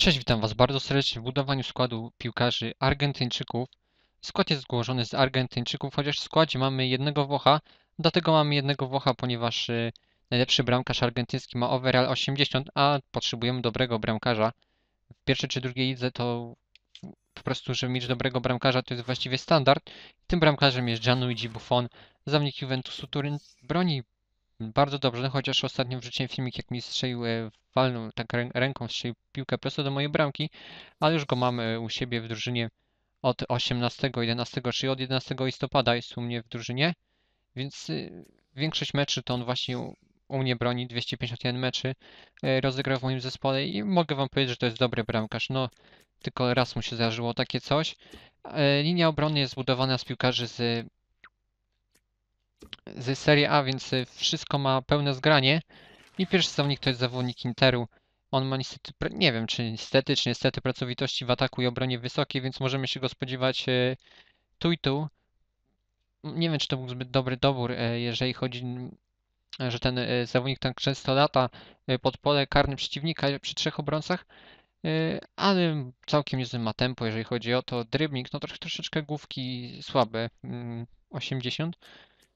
Cześć, witam Was bardzo serdecznie w budowaniu składu piłkarzy Argentyńczyków. Skład jest złożony z Argentyńczyków, chociaż w składzie mamy jednego Włocha. Dlatego mamy jednego Włocha, ponieważ y, najlepszy bramkarz argentyński ma overall 80, a potrzebujemy dobrego bramkarza. W pierwszej czy drugiej lidze to po prostu, żeby mieć dobrego bramkarza, to jest właściwie standard. Tym bramkarzem jest Gianluigi Buffon, zawodnik Juventusu Turyn. Broni bardzo dobrze, no chociaż ostatnio wrzuciłem filmik, jak mi strzelił, e, walnął tak rę- ręką, strzelił piłkę prosto do mojej bramki, ale już go mamy u siebie w drużynie od 18, 11, czyli od 11 listopada jest u mnie w drużynie, więc y, większość meczy to on właśnie u, u mnie broni, 251 meczy e, rozegrał w moim zespole i mogę wam powiedzieć, że to jest dobry bramkarz, no tylko raz mu się zdarzyło takie coś. E, Linia obrony jest zbudowana z piłkarzy z z Serie A, więc y, wszystko ma pełne zgranie. I pierwszy zawodnik to jest zawodnik Interu. On ma niestety, nie wiem czy niestety, czy niestety pracowitości w ataku i obronie wysokie, więc możemy się go spodziewać e, tu i tu. Nie wiem, czy to był zbyt dobry dobór, e, jeżeli chodzi, że ten e, zawodnik tak często lata e, pod pole karne przeciwnika przy trzech obrońcach, ale całkiem niezły ma tempo, jeżeli chodzi o to. Dribbling, no trosz, troszeczkę główki słabe, mm, 80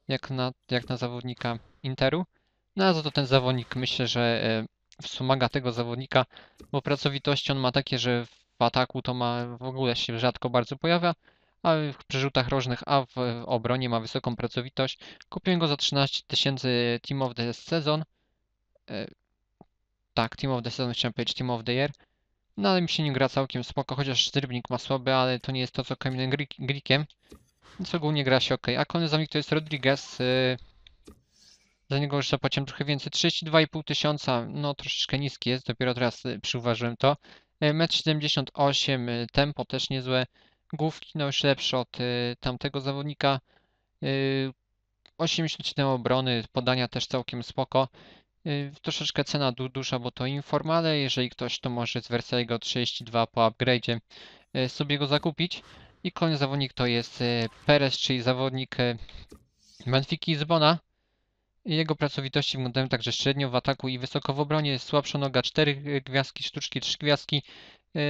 jak na, jak na zawodnika Interu. No a za to ten zawodnik myślę, że e, wspomaga tego zawodnika, bo pracowitości on ma takie, że w ataku to ma w ogóle się rzadko bardzo pojawia, a w przerzutach rożnych, a w obronie ma wysoką pracowitość. Kupiłem go za 13 tysięcy Team of the Season. E, Tak, Team of the Season chciałem powiedzieć Team of the Year. No ale mi się nie gra całkiem spoko, chociaż dribbling ma słaby, ale to nie jest to co Kamilem Grikiem. Więc ogólnie gra się ok. A kolejny zawodnik to jest Rodriguez. y, Za niego już zapłaciłem trochę więcej. 32,5 tysiąca. No troszeczkę niski jest. Dopiero teraz y, przyuważyłem to. Y, 1,78 m. y, Tempo też niezłe. Główki no już lepsze od y, tamtego zawodnika. Y, 87 obrony. Podania też całkiem spoko. Y, Troszeczkę cena du dusza, bo to informale. Jeżeli ktoś to może z Versaligo 32 po upgrade'zie y, sobie go zakupić. I kolejny zawodnik to jest e, Perez, czyli zawodnik e, Benfiki Lizbona. Jego pracowitości wyglądają także średnio w ataku i wysoko w obronie. Słabsza noga 4 gwiazdki, sztuczki 3 gwiazdki. e,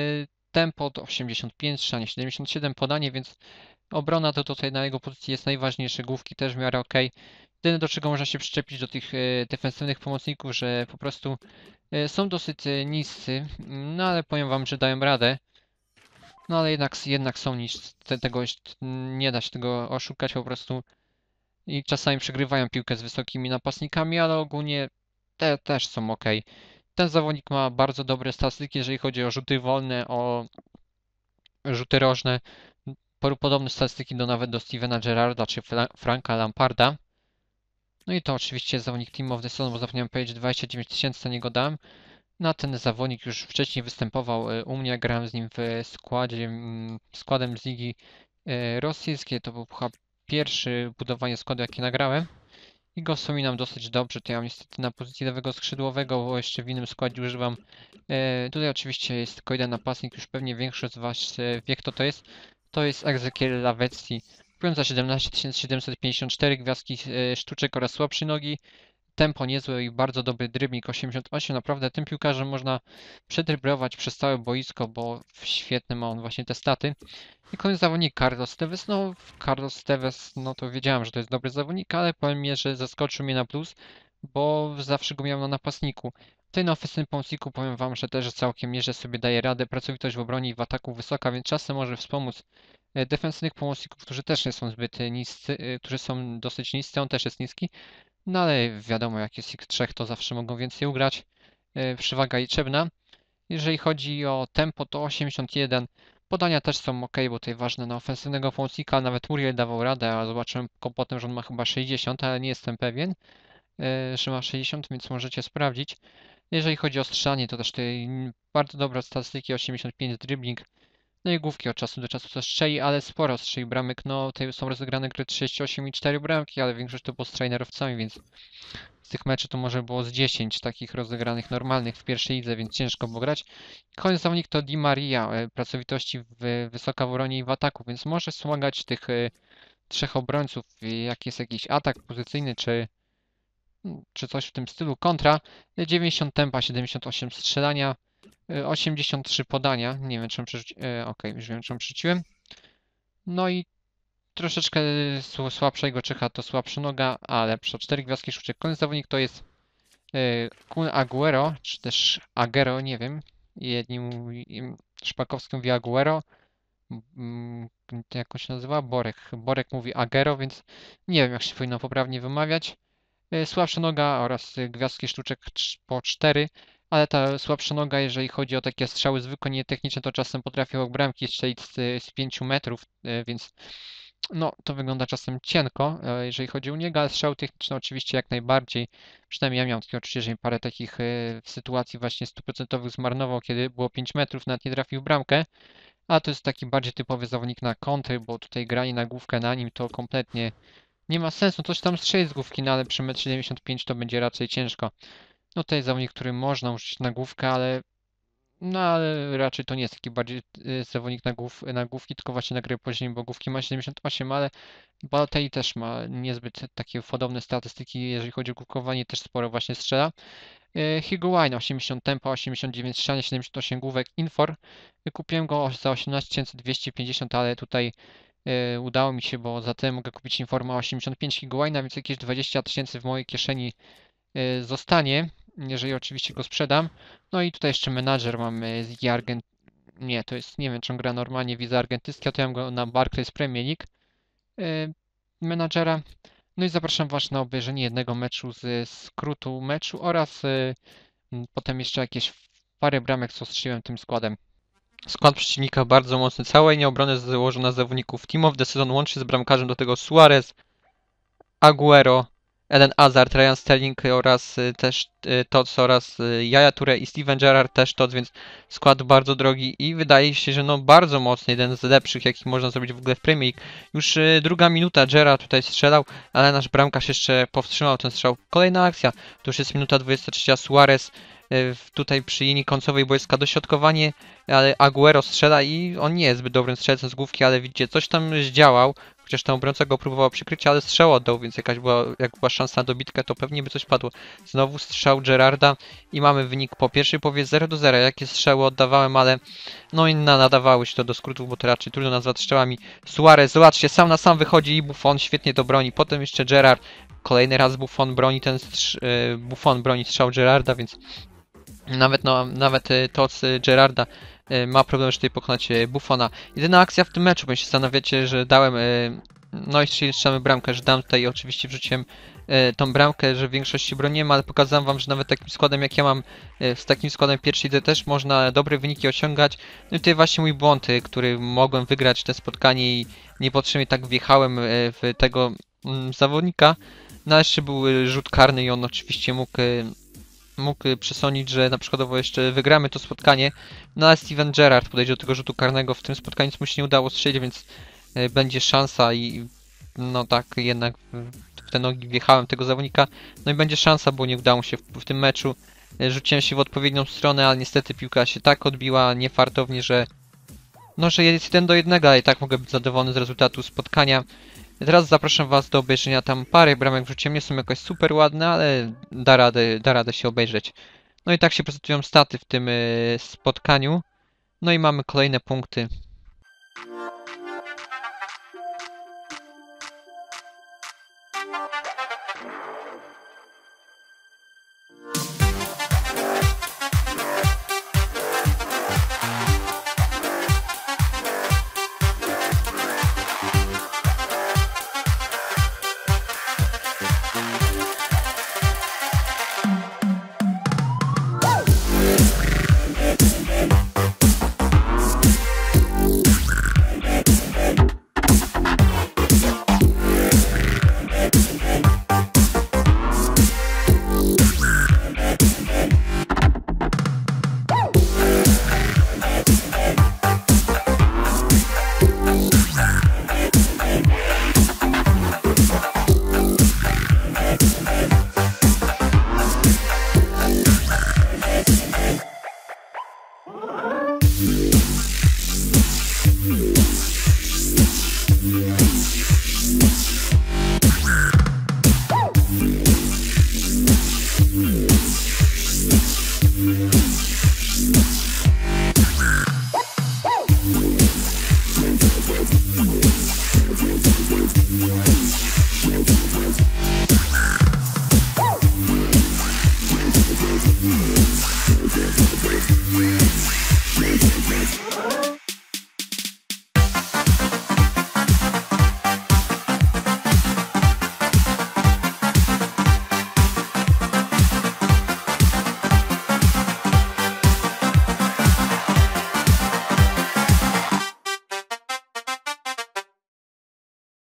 Tempo to 85, a nie 77 podanie, więc obrona to tutaj na jego pozycji jest najważniejsze. Główki też w miarę ok. Jedyne do czego można się przyczepić do tych e, defensywnych pomocników, że po prostu e, są dosyć e, niscy, no ale powiem wam, że dają radę. No ale jednak, jednak są niż te, tego nie da się tego oszukać po prostu. I czasami przegrywają piłkę z wysokimi napastnikami, ale ogólnie te też są ok. Ten zawodnik ma bardzo dobre statystyki, jeżeli chodzi o rzuty wolne, o rzuty rożne. Podobne statystyki do nawet do Stevena Gerrarda czy Fra Franka Lamparda. No i to oczywiście zawodnik Team of the Season, bo zapomniałem powiedzieć 29 tysięcy za niego dałem. Na ten zawodnik już wcześniej występował e, u mnie, grałem z nim w składzie, mm, składem z Ligi e, Rosyjskiej. To był chyba pierwszy budowanie składu, jakie nagrałem. I go wspominam dosyć dobrze. To ja niestety na pozycji lewego skrzydłowego, bo jeszcze w innym składzie używam. E, Tutaj oczywiście jest tylko jeden napastnik, już pewnie większość z Was e, wie kto to jest. To jest Ezekiel Lavezzi. Kupiłem za 17 754 gwiazdki e, sztuczek oraz słabszej nogi tempo niezłe i bardzo dobry dribbling 88. Naprawdę tym piłkarzem można przedryblować przez całe boisko, bo świetne ma on właśnie te staty. I kolejny zawodnik Carlos Tevez. No, Carlos Tevez, no to wiedziałem, że to jest dobry zawodnik, ale powiem mi, że zaskoczył mnie na plus, bo zawsze go miałem na napastniku. Tutaj na ofensywnym pomocniku powiem wam, że też całkiem nieźle sobie daje radę. Pracowitość w obronie i w ataku wysoka, więc czasem może wspomóc e, defensywnych pomocników, którzy też nie są zbyt niscy, e, którzy są dosyć niscy, on też jest niski. No ale wiadomo, jak jest ich trzech, to zawsze mogą więcej ugrać. E, Przewaga liczebna. Jeżeli chodzi o tempo, to 81. Podania też są ok, bo tutaj ważne na ofensywnego pomocnika. Nawet Muriel dawał radę, a zobaczyłem po- potem, że on ma chyba 60, ale nie jestem pewien, e, że ma 60, więc możecie sprawdzić. Jeżeli chodzi o strzelanie, to też tutaj bardzo dobre statystyki, 85 dribbling. No i główki od czasu do czasu też strzeli, ale sporo strzeli bramek. No tutaj są rozegrane gry 38 i 4 bramki, ale większość to było z trainerowcami, więc z tych meczów to może było z 10 takich rozegranych normalnych w pierwszej lidze, więc ciężko było grać. Kolejny zawodnik to Di Maria, e, pracowitości w, wysoka w obronie i w ataku, więc może wspomagać tych e, trzech obrońców, e, jak jest jakiś atak pozycyjny, czy, czy coś w tym stylu. Kontra, e, 90 tempa, 78 strzelania. E, 83 podania. Nie wiem, czy on przerzuci... e, Okej, już wiem, on przerzuciłem. No i troszeczkę sł- słabsza jego Czecha to słabsza noga, a lepsza. Cztery gwiazdki sztuczek. Kolejny zawodnik to jest e, Kun Aguero, czy też Agero, nie wiem. Jedni Szpakowski mówi Aguero. Mm, Jak się nazywa? Borek. Borek mówi Agero, więc nie wiem, jak się powinno poprawnie wymawiać. E, Słabsza noga oraz e, gwiazdki sztuczek po 4, ale ta słabsza noga, jeżeli chodzi o takie strzały zwykłe, nietechniczne, to czasem potrafi obok bramki strzelić z, z 5 metrów, e, więc no, to wygląda czasem cienko, e, jeżeli chodzi o niego, ale strzały techniczne oczywiście jak najbardziej. Przynajmniej ja miałem takie odczucie, że parę takich e, sytuacji właśnie stuprocentowych zmarnował, kiedy było 5 metrów, nawet nie trafił w bramkę. A to jest taki bardziej typowy zawodnik na kontry, bo tutaj granie na główkę na nim to kompletnie nie ma sensu. Coś tam strzelić z główki, no ale przy 1,75 m to będzie raczej ciężko. No tutaj zawodnik, który można użyć na główkę, ale no ale raczej to nie jest taki bardziej y, zawodnik na, głów, na główki, tylko właśnie na gry poziomie, bo główki ma 78, ale Balotelli też ma niezbyt takie podobne statystyki, jeżeli chodzi o główkowanie, też sporo właśnie strzela. Higuain 80 tempa, 89 strzelania, 78 główek, Infor. Kupiłem go za 18 250, ale tutaj y, udało mi się, bo za tyle mogę kupić Informa 85 Higuaina, więc jakieś 20 tysięcy w mojej kieszeni y, zostanie, jeżeli oczywiście go sprzedam. No i tutaj jeszcze menadżer mamy z Argent... Nie, to jest, nie wiem, czy on gra normalnie wiza argentyńska, to ja mam go na Barclays Premier League. y, Menadżera. No i zapraszam Was na obejrzenie jednego meczu z skrótu meczu oraz y, m, potem jeszcze jakieś parę bramek, co strzeliłem tym składem. Skład przeciwnika bardzo mocny. Cała linia obrony założona z zawodników Team of the Season łącznie z bramkarzem do tego Suarez, Aguero, Eden Hazard, Ryan Sterling oraz y, też y, Tots oraz y, Yaya Toure i Steven Gerrard też Tots, więc skład bardzo drogi i wydaje się, że no bardzo mocny, jeden z lepszych, jakich można zrobić w ogóle w Premier League. Już y, druga minuta, Gerrard tutaj strzelał, ale nasz bramkarz jeszcze powstrzymał ten strzał. Kolejna akcja, to już jest minuta 23, Suarez y, tutaj przy linii końcowej boiska dośrodkowanie, ale Aguero strzela i on nie jest zbyt dobrym strzelcem z główki, ale widzicie, coś tam zdziałał, chociaż ten obrońca go próbował przykryć, ale strzał oddał, więc jakaś była, jak była szansa na dobitkę, to pewnie by coś padło. Znowu strzał Gerarda i mamy wynik po pierwszej powie 0 do 0. Jakie strzały oddawałem, ale no i na- nadawały się to do skrótów, bo to raczej trudno nazwać strzałami. Suarez, zobaczcie, sam na sam wychodzi i Buffon świetnie to broni. Potem jeszcze Gerard, kolejny raz Buffon broni ten strz- e, Buffon broni strzał Gerarda, więc nawet, no, nawet e, to z Gerarda e, ma problem, żeby tutaj pokonać Buffona. Jedyna akcja w tym meczu, bo się zastanawiacie, że dałem, e, no i strzelamy bramkę, że dam tutaj oczywiście wrzuciłem e, tą bramkę, że w większości broniłem, ale pokazałem wam, że nawet takim składem jak ja mam, z takim składem pierwszej lidze też można dobre wyniki osiągać. No i tutaj właśnie mój błąd, który mogłem wygrać te spotkanie i niepotrzebnie tak wjechałem w tego mm, zawodnika. No jeszcze był rzut karny i on oczywiście mógł mógł y, przesądzić, że na przykładowo jeszcze wygramy to spotkanie, no ale Steven Gerrard podejdzie do tego rzutu karnego w tym spotkaniu, co mu się nie udało strzelić, więc y, będzie szansa i no tak jednak w te nogi wjechałem tego zawodnika, no i będzie szansa, bo nie udało mu się w, w tym meczu. Y, Rzuciłem się w odpowiednią stronę, ale niestety piłka się tak odbiła niefartownie, że no, że jest 1 do 1, ale i tak mogę być zadowolony z rezultatu spotkania. Teraz zapraszam Was do obejrzenia tam parę bramek wrzuciłem, nie są jakoś super ładne, ale da radę, da radę się obejrzeć. No i tak się prezentują staty w tym y, spotkaniu. No i mamy kolejne punkty.